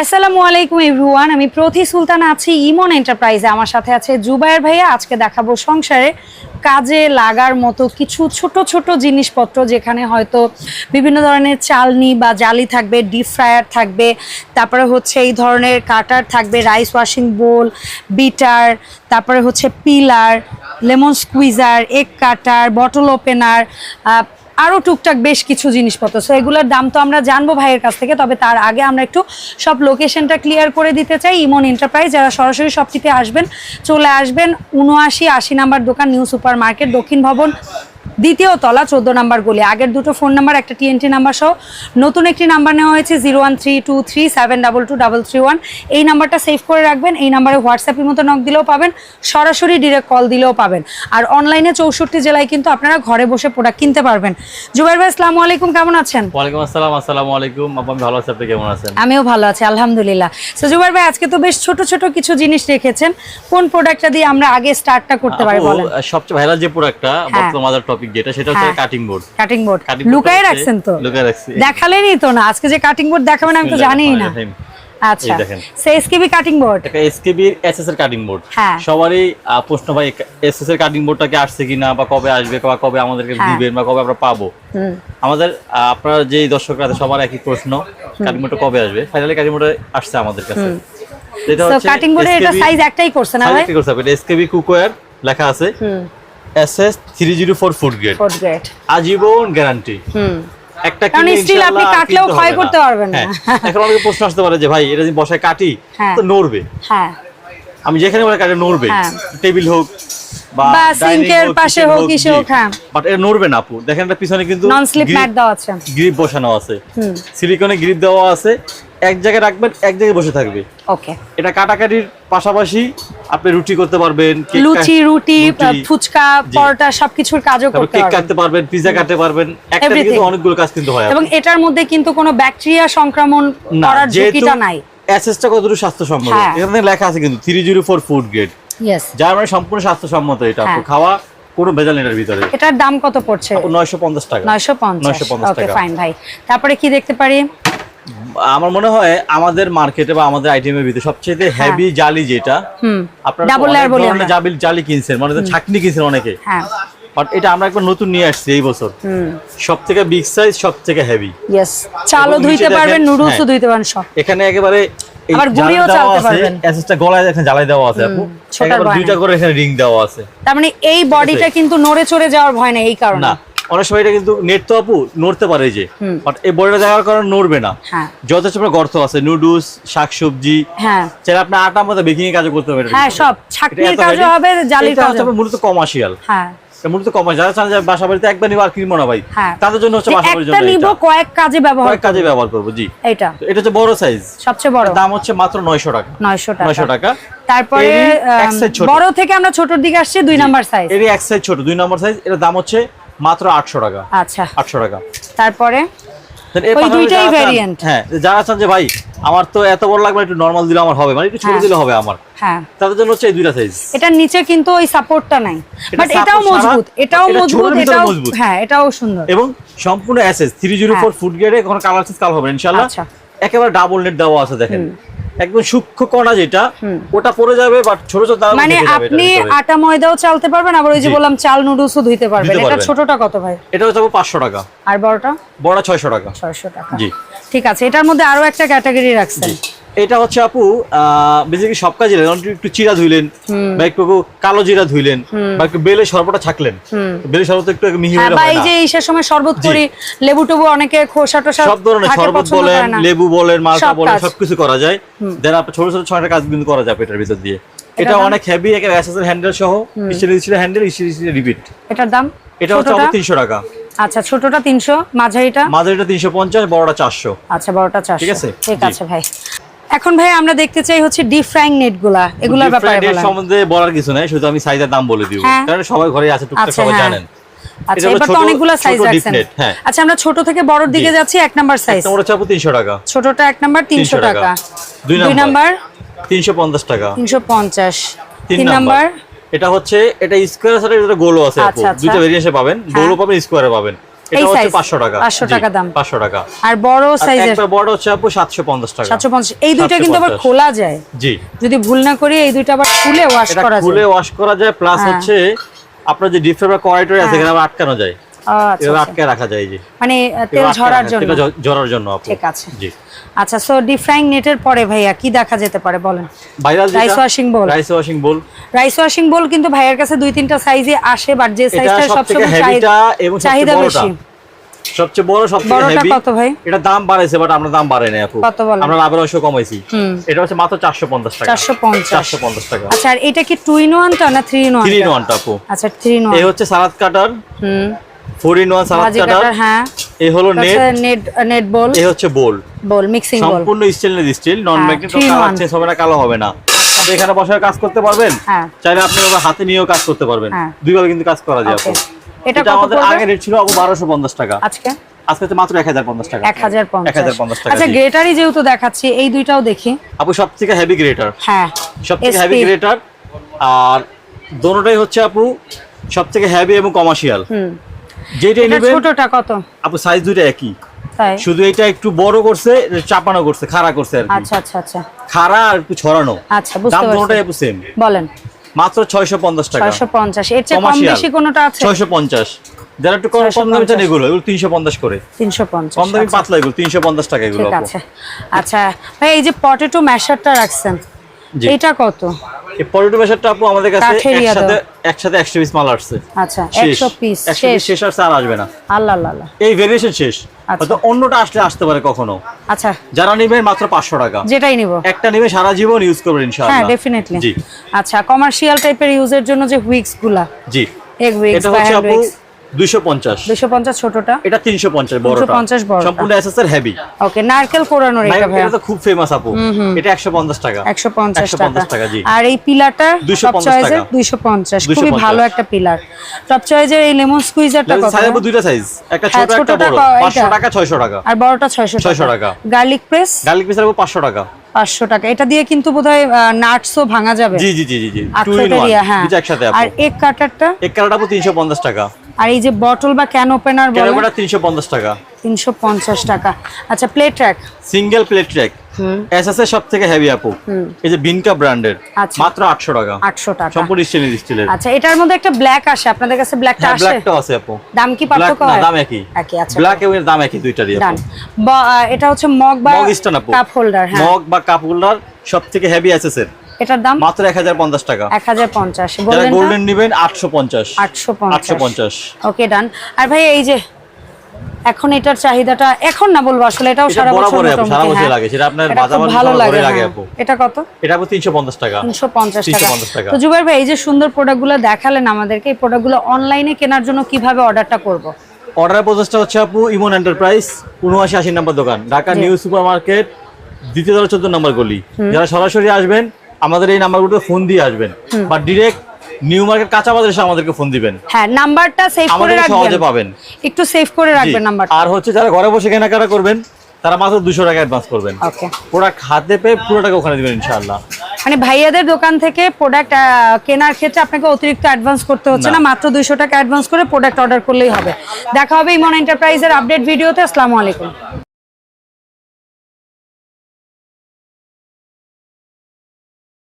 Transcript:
আসসালামু আলাইকুম এভরিওয়ান, আমি প্রতি সুলতান আছি ইমন এন্টারপ্রাইজে। আমার সাথে আছে জুবায়ের ভাইয়া। আজকে দেখাবো সংসারে কাজে লাগার মতো কিছু ছোট ছোট জিনিসপত্র যেখানে হয়তো বিভিন্ন ধরনের চালনি বা জালি থাকবে ডিপ ফ্রায়ার থাকবে, তারপরে হচ্ছে এই ধরনের কাটার থাকবে রাইস ওয়াশিং বোল বিটার তারপরে হচ্ছে peeler lemon squeezer egg cutter bottle opener আরও টুকটাক বেশ কিছু জিনিসপত্র। সো এগুলোর দাম তো আমরা জানব ভাইয়ের কাছ থেকে, তবে তার আগে আমরা একটু সব লোকেশনটা ক্লিয়ার করে দিতে চাই। ইমন এন্টারপ্রাইজ যারা সরাসরি শপটিতে আসবেন, চলে আসবেন। উনআশি আশি নাম্বার দোকান, নিউ সুপার মার্কেট দক্ষিণ ভবন। দ্বিতীয় তলা চোদ্দ নাম্বার গলি। আগের দুটো ফোন নাম্বার একটা টিএনটি নাম্বার সহ। নতুন একটি নাম্বার নেওয়া হয়েছে zero one three two three seven double two double three one. এই নাম্বারটা সেভ করে রাখবেন। এই নাম্বারে হোয়াটসঅ্যাপের মতো নক দিলেও পাবেন। সরাসরি ডিরেক্ট কল দিলেও পাবেন। আর অনলাইনে চৌষট্টি জেলায় কিন্তু আপনারা ঘরে বসে প্রোডাক্ট কিনতে পারবেন। জুবাইর ভাই আসসালামু আলাইকুম। কেমন আছেন? ওয়ালাইকুম আসসালাম আসসালামু আলাইকুম। আপু আমি ভালো আছি। আপনি কেমন আছেন? আমিও ভালো আছি আলহামদুলিল্লাহ। সো জুবাইর ভাই আজকে তো বেশ ছোট ছোট কিছু জিনিস রেখেছেন। কোন প্রোডাক্টটা দিয়ে আমরা আগে স্টার্টটা করতে পারি বলেন? সবচেয়ে ভাইরাল যে প্রোডাক্টটা বর্তমান আমাদের টপিক যেটা সেটা হচ্ছে। কাটিং বোর্ড কাটিং বোর্ড লুকায় রাখছেন তো? লুকায় রাখছি। দেখালেনই তো না। আজকে যে কাটিং বোর্ড দেখাবেন আমি তো জানিই না আচ্ছা। সে SKB cutting board SKB SS এর কাটিং বোর্ড হ্যাঁ। সবারই প্রশ্ন ভাই এসএস এর কাটিং বোর্ডটা কি আসছে কিনা বা কবে আসবে বা কবে আমাদেরকে হ্যাঁ। দিবেন বা কবে আমরা পাবো? আমাদের আপনারা যে দর্শকরা সবার একই প্রশ্ন। কাটিং বোর্ডটা কবে আসবে? ফাইনালি কাটিং বোর্ড আসছে আমাদের কাছে। যেটা হচ্ছে কাটিং বোর্ডের এটা সাইজ একটাই করছে না ভাই? এসকেবি কুকওয়্যার লেখা আছে। SS three zero four food grade fourth grade আজীবন গ্যারান্টি হুম। একটা কিনলে steel আপনি কাটলেও ক্ষয় করতে পারবেন না। হ্যাঁ, এখন অনেকে প্রশ্ন আসতে পারে যে ভাই এটা যদি বসায় কাটি হ্যাঁ। তো নড়বে। হ্যাঁ। আমি যেখানে বলে কাটে নড়বে। হ্যাঁ। টেবিল হোক বা সিঙ্কের পাশে হোক, ইসে হোক, হ্যাঁ। বাট এটা নড়বে না আপু। দেখেন এটা পিছনে কিন্তু নন স্লিপ ম্যাট দেওয়া আছে। গ্রিপ বসানো আছে। হুম। সিলিকনে গ্রিপ দেওয়া আছে। এক জায়গায় রাখবেন এক জায়গায় বসে থাকবে। ওকে এটা কাটাকাটির পাশাপাশি আপনি রুটি করতে পারবেন লুচি রুটি ফুচকা পরোটা সবকিছুর কাজও করতে কেক পারবেন। কাটতে পারবেন পিজা কাটতে পারবেন একটা কিন্তু অনেকগুলো কাজ কিন্তু হয় এবং এটার মধ্যে কিন্তু কোনো ব্যাকটেরিয়া সংক্রমণ করার ঝুঁকিটা নাই। এসএসটা কতটুকু স্বাস্থ্যসম্মত? হ্যাঁ। এখানে লেখা আছে কিন্তু three zero four food grade yes যার মানে সম্পূর্ণ স্বাস্থ্যসম্মত এটা। হ্যাঁ। খাওয়া কোনো ভেজাল নেই এটার ভিতরে। এটার দাম কত পড়ছে? নয়শো পঞ্চাশ টাকা। নয়শো পঞ্চাশ। 950 ওকে টাকা। ফাইন ভাই। তারপরে কি দেখতে পারি? আমার মনে হয় আমাদের মার্কেটে বা আমাদের আইটেমের ভিতরে সবচেয়ে হেভি জালি যেটা আপনারা Double layer বলি আমরা। জালি কিনছেন মানে ছাকনি কিনছেন অনেকে। হ্যাঁ। বাট এটা আমরা একবার নতুন নিয়ে আসছি এই বছর। সব থেকে বিগ সাইজ সব থেকে হেভি ইয়েস চালও ধুইতে পারবেন নুডলসও হ্যাঁ। ধুইতে পারবেন সব। এখানে একেবারে এই আবার গুঁড়িও চালতে পারবেন। এসএসটা গলায় এখানে জ্বালাই দেওয়া আছে আপু। একেবারে দুইটা করে এখানে রিং দেওয়া আছে। তার মানে এই বডিটা কিন্তু নড়ে চড়ে যাওয়ার ভয় নেই এই কারণে। অনেক সময় এটা কিন্তু নেট তো আপু নড়তে পারে যে। এই বড়িটা দেওয়ার কারণে নড়বে না। হ্যাঁ। যথেষ্ট গর্ত আছে নুডলস শাকসবজি। হ্যাঁ। চাইলে আপনি আটা মতো বেকিং এর কাজও করতে পারবেন হ্যাঁ সব ছাকনির কাজও হবে জালির কাজও হবে। মূলত কমার্শিয়াল হ্যাঁ। মূলত কমার্শিয়াল যারা চান যে বাসা বাড়িতে একবার নিবো আর কিনবো না ভাই হ্যাঁ। তাদের জন্য হচ্ছে বাসা বাড়ির একটা নিব কয়েক কাজে ব্যবহার কয়েক কাজে ব্যবহার করব জি। এটা এটা হচ্ছে বড় সাইজ সবচেয়ে বড়। দাম হচ্ছে মাত্র নয়শো টাকা। নয়শো টাকা। নয়শো টাকা। তারপরে। বড় থেকে আমরা ছোটর দিকে আসছি দুই নাম্বার সাইজ এরই এক সাইজ ছোট দুই নম্বর সাইজ এর দাম হচ্ছে মাত্র আটশো টাকা। আচ্ছা। আটশো টাকা। তারপরে? ওই দুইটাই হ্যাঁ যারা চান যে ভাই আমার তো এত বড় লাগবে একটু নর্মাল দিলে আমার হবে। মানে একটু ছোট হ্যাঁ। দিলে হবে আমার। হ্যাঁ। তাদের জন্য হচ্ছে এই দুইটা সাইজ এটার নিচে কিন্তু ওই সাপোর্টটা নাই। বাট এটাও মজবুত এটাও মজবুত এটাও। হ্যাঁ এটাও সুন্দর। এবং সম্পূর্ণ SS three zero four food গ্রেডে কোনো কালার চেঞ্জ কালার হবে না, ইনশাল্লাহ আচ্ছা। একেবারে ডাবল নেট দেওয়া আছে দেখেন। একদম সূক্ষ্ম কণা যেটা ওটা পড়ে যাবে বাট ছোট ছোট মানে আপনি আটা ময়দাও চালতে পারবেন আবার ওই যে বললাম চাল নুডলসও ধুইতে পারবেন। এটা ছোটটা কত ভাই? এটা হচ্ছে পাঁচশো টাকা। আর বড়টা? বড় ছয়শো টাকা। ছয়শো টাকা। জি। ঠিক আছে এটার মধ্যে আরও একটা ক্যাটাগরি রাখছেন। এটা হচ্ছে আপু বেসিক্যালি সব কাজে। একটু চিরা ধুইলেন বা একটু কালো জিরা ধুইলেন বা একটু বেলে সর্বটা ছাকলেন। বেলে সর্বত একটু মিহি হ্যাঁ হলে বা এই যে ইসের সময় শরবত করি লেবু টেবু অনেকে খোসা টোসা সব ধরনের শরবত বলেন লেবু বলেন মালটা বলেন। সবকিছু করা যায়। দেন আপনার ছোট ছোট ছয়টা কাজ কিন্তু করা যায় এটার ভিতর দিয়ে। এটা অনেক হেভি একটা অ্যাসেসের হ্যান্ডেল সহ steel steel handle steel steel repeat এটার দাম? এটা হচ্ছে ছোটটা? আমার তিনশো টাকা। আচ্ছা ছোটটা তিনশো মাঝারিটা? মাঝারিটা তিনশো পঞ্চাশ বড়টা চারশো। আচ্ছা বড়টা চারশো। ঠিক আছে? ঠিক আছে ভাই। এখন ভাই আমরা দেখতে চাই হচ্ছে ডিপ ফ্রাইং নেটগুলা। এগুলোর ব্যাপারে এর সম্বন্ধে বলার কিছু নাই শুধু আমি সাইজের দাম বলে দিব। হ্যাঁ। কারণ সবাই ঘরে আছে টুকটাক আচ্ছা, সবাই হ্যাঁ। জানেন। আচ্ছা এবার তো অনেকগুলো সাইজ রাখছেন হ্যাঁ। আচ্ছা আমরা ছোট থেকে বড়র দিকে যাচ্ছি এক নাম্বার সাইজ তোমরা চাপো তিনশো টাকা। ছোটটা এক নাম্বার তিনশো 300 টাকা। দুই নাম্বার। তিনশো পঞ্চাশ টাকা। তিনশো পঞ্চাশ। তিন তিন নাম্বার। এটা হচ্ছে এটা স্কোয়ার আছে এটা গোলও আছে আচ্ছা, আচ্ছা। দুটো ভেরিয়েশন পাবেন। গোলও পাবেন স্কোয়ারে পাবেন। এটা হচ্ছে 500 টাকা। 500 টাকা দাম। 500 টাকা। আর বড় আর সাইজের একটা বড় হচ্ছে আপু 750 টাকা। এই দুইটা কিন্তু আবার খোলা যায়। জি। যদি ভুল না করি এই দুইটা আবার খুলে ওয়াশ খুলে ওয়াশ করা যায় প্লাস হ্যাঁ। হচ্ছে আপনার যে ডিপ কোয়ারিটর আছে হ্যাঁ। এখানে আবার আটকানো যায়। এভাবে আচ্ছা। আটকে রাখা যায় যে। মানে তেল ঝরার জন্য। তেলটা ঝরার জন্য ঠিক আছে। জি। আচ্ছা সো ডিপ ফ্রাইং নেটের পরে ভাইয়া কি দেখা যেতে পারে বলেন? washing bowl। Rice washing bowl rice washing bowl কিন্তু ভাইয়ের কাছে দুই তিনটা সাইজে আসে বাট যে সাইজটা সবসময় চাহিদা বেশি। সবচেয়ে বড় সবথেকে হেভি কত ভাই? এটা দাম বাড়াইছে বাট আমরা দাম বাড়াই নাই আপু। আমরা লাভের অংশ কমাইছি। হুম। এটা হচ্ছে মাত্র 450 টাকা। 450 450 টাকা। আচ্ছা আর এটা কি টু ইন না ইন ওয়ান 3 ইন 1 আপু। আচ্ছা থ্রি ইন এই হচ্ছে সালাদ কাটার। হুম। 4 ইন 1 সালাদ কাটার হ্যাঁ। এই হলো নেট নেট নেট বল এই হচ্ছে বোল বল মিক্সিং বল সম্পূর্ণ stainless steel non magnet three in colour. Change হবে না কালো হবে না। আপনি এখানে বসে কাজ করতে পারবেন? হ্যাঁ। চাইলে আপনি ওভাবে হাতে নিয়েও কাজ করতে পারবেন। হ্যাঁ। দুইভাবে কিন্তু কাজ করা যায় এটা আমাদের? আগে রেট ছিল আপু 1250 টাকা। আজকে? আজকে মাত্র 1050 টাকা। এক হাজার পঞ্চাশ। 1050 টাকা আচ্ছা গ্রেটারই যেহেতু দেখাচ্ছি এই দুইটাও দেখি। আপু সবথেকে হেভি গ্রেটার হ্যাঁ। সবথেকে হেভি গ্রেটার আর দোনোটাই হচ্ছে আপু সবথেকে হেভি এবং কমার্শিয়াল হুম। যেটাই এটা নেবেন ছোটটা কত? আপু সাইজ দুইটা একই। তাই? শুধু এটা একটু বড় করছে চাপানো করছে খাড়া করছে আর কি। আচ্ছা আচ্ছা আচ্ছা। খাড়া আর একটু ছড়ানো। আচ্ছা বুঝতে দাম পারছি। দোনোটাই আপু সেম বলেন। মাত্র 650 টাকা। ছয়শো পঞ্চাশ। এর চেয়ে কম বেশি কোনোটা আছে? 650 যারা একটু কম কম দামি চান এগুলো এগুলো 350 করে। তিনশো পঞ্চাশ কম দামি পাতলা এগুলো 350 টাকা এগুলো আছে। আচ্ছা ভাই এই যে পটেটো ম্যাশারটা রাখছেন। এটা কত? এই পটেটো মেশারটা আপু আমাদের কাছে একসাথে একসাথে 100 পিস মাল আসছে। আচ্ছা শেষ। একশো পিস 100 পিস শেষ আর আসবে না। আল্লাহ আল্লাহ। এই ভেরিয়েশন শেষ। আচ্ছা। হয়তো অন্যটা আসলে আসতে পারে কখনো। আচ্ছা। যারা নেবেন মাত্র 500 টাকা। যেটাই নিব। একটা নেবে সারা জীবন ইউজ করবেন হ্যাঁ ডেফিনেটলি জি। আচ্ছা কমার্শিয়াল টাইপের ইউজের জন্য যে হুইক্সগুলা। জি। এক হুইক্স এটা হচ্ছে আপু হুইক্স 250 দুশো পঞ্চাশ ছোটটা? এটা 350 বড়টা। 350 বড়টা। সম্পূর্ণ এসএসআর হেভি ওকে নারকেল কোরানোর এটা ভাইয়া। এটা তো খুব ফেমাস আপু। এটা 150 টাকা। একশো পঞ্চাশ 150 টাকা টাকা জি। আর এই পিলারটা 250 টপ টাকা। দুইশো পঞ্চাশ। খুবই ভালো একটা পিলার। টপ চয়েসের এই লেমন স্কুইজারটা কত সাইজ দুইটা সাইজ একটা হ্যাঁ, ছোট একটা বড়। 500 টাকা 600 টাকা। আর বড়টা ছয়শো 600 টাকা। গার্লিক প্রেস গার্লিক পিস আপু 500 টাকা। পাঁচশো টাকা। এটা দিয়ে কিন্তু বোধহয় নাটসও ভাঙা যাবে। জি জি জি জি হ্যাঁ। একসাথে আর এক কাটারটা এক কালারটা আপু 350 টাকা। আর এই যে বটল বা ক্যান ওপেনার বলে পঞ্চাশ 350 টাকা। তিনশো পঞ্চাশ টাকা। আচ্ছা plate track single plate track SS এর সবথেকে হেভি আপু। এই যে বিনকা ব্র্যান্ডের আচ্ছা। মাত্র 800 টাকা। আটশো টাকা। সম্পূর্ণ স্টেনলেস স্টিলের আচ্ছা এটার মধ্যে একটা ব্ল্যাক আসে আপনাদের কাছে ব্ল্যাকটা আসে? ব্ল্যাকটাও আছে আপু। দাম কি পার্থক্য হয়? দাম একই। একই আচ্ছা। ব্ল্যাক এবং দাম একই দুইটারই আপু। এটা হচ্ছে মগ বা কাপ হোল্ডার হ্যাঁ। মগ বা কাপ হোল্ডার সবথেকে হেভি এসএস এর। এটার দাম? মাত্র 1050 টাকা। এক হাজার পঞ্চাশ। যারা গোল্ডেন গোল্ডেন নেবেন 850 আটশো পঞ্চাশ। 850 ওকে ডান আর ভাই এই যে এখন এটার চাহিদাটা এখন না বলব আসলে এটাও সারা বছর সারা বছর হ্যাঁ। লাগে, সেটা আপনার বাজার ভালো লাগে হ্যাঁ। এটা কত? এটা আপু 350 টাকা। তিনশো পঞ্চাশ টাকা। 350 টাকা। তো জুবাইর ভাই এই যে সুন্দর প্রোডাক্টগুলো দেখালেন আমাদেরকে এই প্রোডাক্টগুলো অনলাইনে কেনার জন্য কীভাবে অর্ডারটা করব? অর্ডার প্রসেসটা হচ্ছে আপু ইমন এন্টারপ্রাইজ উনআশি আশি নম্বর দোকান ঢাকা নিউ সুপার মার্কেট দ্বিতীয় তলা চোদ্দ নম্বর গলি। যারা সরাসরি আসবেন আমাদের এই নাম্বারগুলোতে ফোন দিয়ে আসবেন। বা ডিরেক্ট নিউ মার্কেট কাঁচা বাজার এসে আমাদেরকে ফোন দিবেন। হ্যাঁ নাম্বারটা সেভ করে আমাদের সহজে রাখবেন পাবেন। একটু সেভ করে রাখবেন নাম্বারটা আর হচ্ছে যারা ঘরে বসে কেনাকাটা করবেন তারা মাত্র দুশো টাকা অ্যাডভান্স করবেন। ওকে প্রোডাক্ট হাতে পেয়ে পুরো টাকা ওখানে দিবেন ইনশাআল্লাহ। মানে ভাইয়াদের দোকান থেকে প্রোডাক্ট কেনার ক্ষেত্রে আপনাকে অতিরিক্ত অ্যাডভান্স করতে হচ্ছে না। মাত্র দুইশো টাকা অ্যাডভান্স করে প্রোডাক্ট অর্ডার করলেই হবে। দেখা হবে ইমন এন্টারপ্রাইজের আপডেট ভিডিওতে আসসালামু আলাইকুম।